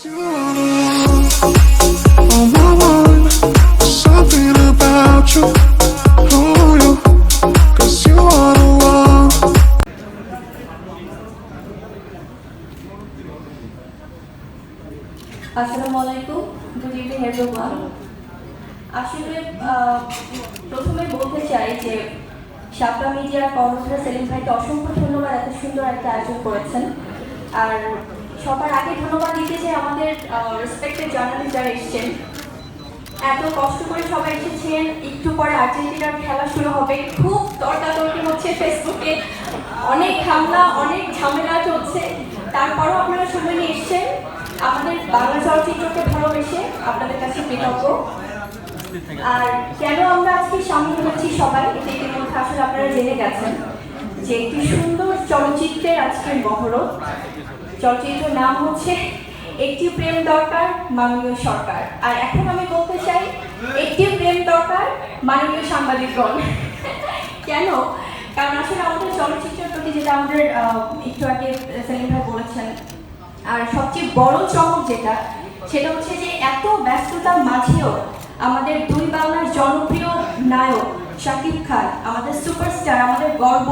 আসসালামু আলাইকুম। Good evening everyone আসলে প্রথমে বলতে চাই যে শাপলা মিডিয়ার কর্মচারী সেলিম ভাইকে অসংখ্য ধন্যবাদ এত সুন্দর একটা আয়োজন করেছেন। আর সবার আগে ধন্যবাদ দিতে চাই আমাদের রেসপেক্টেড জার্নালিস্ট যারা এসছেন। এত কষ্ট করে সবাই এসেছেন, একটু পরে আর্জেন্টিনার খেলা শুরু হবে। খুব তর্কাতর্কি হচ্ছে ফেসবুকে। অনেক হামলা, অনেক ঝামেলা চলছে। তারপরও আপনারা সময় নিয়ে এসছেন। আমাদের বাংলা চলচ্চিত্রকে ভালোবেসে আপনাদের কাছে কৃতজ্ঞ। আর কেন আমরা আজকে সামিল হচ্ছি সবাই এটা ইতিমধ্যে আসলে আপনারা জেনে গেছেন যে একটি সুন্দর চলচ্চিত্রের আজকের মহরত। চলচ্চিত্রের নাম হচ্ছে একটি প্রেম দরকার, মাননীয় সরকার। আর এখন আমি বলতে চাই, একটি প্রেম দরকার, মাননীয় সাংবাদিকগণ কেন? কারণ আসলে আমাদের চলচ্চিত্রের প্রতি যেটা আমাদের একটু আগে সেলিম ভাই বলেছেন, আর সবচেয়ে বড় চমক যেটা, সেটা হচ্ছে যে এত ব্যস্ততার মাঝেও আমাদের দুই বাংলার জনপ্রিয় নায়ক শাকিব খান, আমাদের সুপারস্টার, আমাদের গর্ব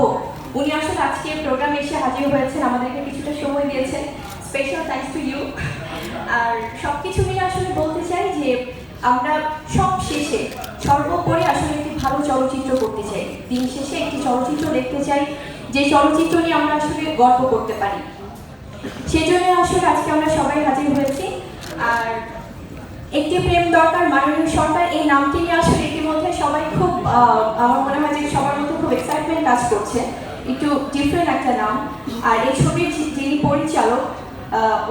উনি আসলে আজকে প্রোগ্রামে এসে হাজির হয়েছেন, আমাদেরকে কিছুটা সময় দিয়েছেন। স্পেশাল থ্যাঙ্কস টু ইউ আর সব কিছু মিলে আসলে বলতে চাই যে আমরা সব শেষে, সর্বোপরি আসলে একটি ভালো চলচ্চিত্র করতে চাই। দিন শেষে একটি চলচ্চিত্র দেখতে চাই, যে চলচ্চিত্র নিয়ে আমরা আসলে গর্ব করতে পারি। সেজন্য আসলে আজকে আমরা সবাই হাজির হয়েছি। আর একটি প্রেম দরকার মাননীয় সরকার, এই নামটি নিয়ে আসলে ইতিমধ্যে সবাই খুব আমার মনে হয় যে সবার মধ্যে খুব এক্সাইটমেন্ট কাজ করছে। একটু ডিফারেন্ট একটা নাম। আর এই ছবির যিনি পরিচালক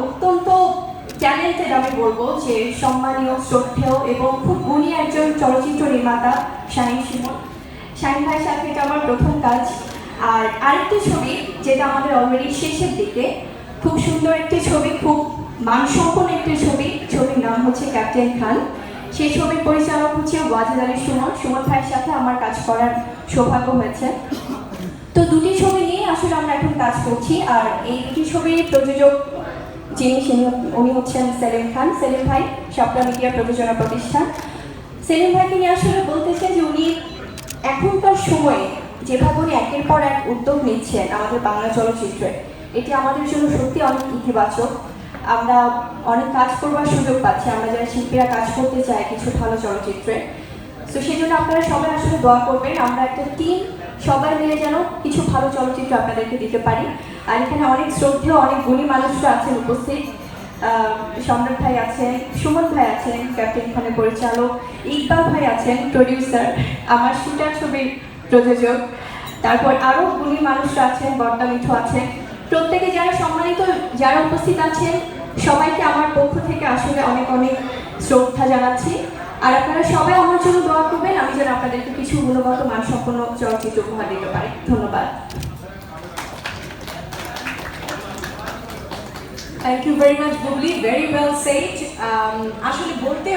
অত্যন্ত ট্যালেন্টেড আমি বলব যে সম্মানীয়, শ্রদ্ধেয় এবং খুব গুণী একজন চলচ্চিত্র নির্মাতা, শাহিন সিমন শাহিন ভাইয়ের সাথে এটা আমার প্রথম কাজ। আর আরেকটি ছবি যেটা আমাদের অলরেডি শেষের দিকে, খুব সুন্দর একটি ছবি, খুব মানসম্পন্ন একটি ছবি। ছবির নাম হচ্ছে ক্যাপ্টেন খান। সেই ছবির পরিচালক হচ্ছে ওয়াজিদ আলী সুমন। সুমন ভাইয়ের সাথে আমার কাজ করার সৌভাগ্য হয়েছে। তো দুটি ছবি নিয়ে আসলে আমরা এখন কাজ করছি, আর এই দুটি ছবির প্রযোজক যিনি উনি হচ্ছেন সেলিম খান। সেলিম ভাই, শাপলা মিডিয়া প্রযোজনা প্রতিষ্ঠান। সেলিম ভাইকে নিয়ে আসলে বলতে চাই যে উনি এখনকার সময়ে যেভাবে উনি একের পর এক উদ্যোগ নিচ্ছেন আমাদের বাংলা চলচ্চিত্রে। এটি আমাদের জন্য সত্যি অনেক ইতিবাচক। আমরা অনেক কাজ করবার সুযোগ পাচ্ছি, আমরা যারা শিল্পীরা কাজ করতে চাই কিছু ভালো চলচ্চিত্রে। তো সেই জন্য আপনারা সবাই আসলে দোয়া করবেন। আমরা একটা টিম সবাই মিলে যেন কিছু ভালো চলচ্চিত্র আপনাদেরকে দিতে পারি। আর এখানে অনেক শ্রদ্ধেয়, অনেক গুণী মানুষরা আছেন উপস্থিত। সম্রাট ভাই আছেন, সুমন ভাই আছেন, ক্যাপ্টেন খানের পরিচালক, ইকবাল ভাই আছেন প্রডিউসার আমার শুটার ছবির প্রযোজক। তারপর আরও গুণী মানুষরা আছেন, বর্দা মিঠু আছেন। প্রত্যেকে যারা সম্মানিত, যারা উপস্থিত আছেন, সবাইকে আমার পক্ষ থেকে আসলে অনেক অনেক শ্রদ্ধা জানাচ্ছি। আর আপনারা সবাই আমার জন্য দোয়া করবেন, আমি যেন আপনাদেরকে কিছু গুণগত, মানসম্পন্ন চলচ্চিত্র উপহার দিতে পারি। ধন্যবাদ। Thank you very much Bubly very well said আসলে বলতে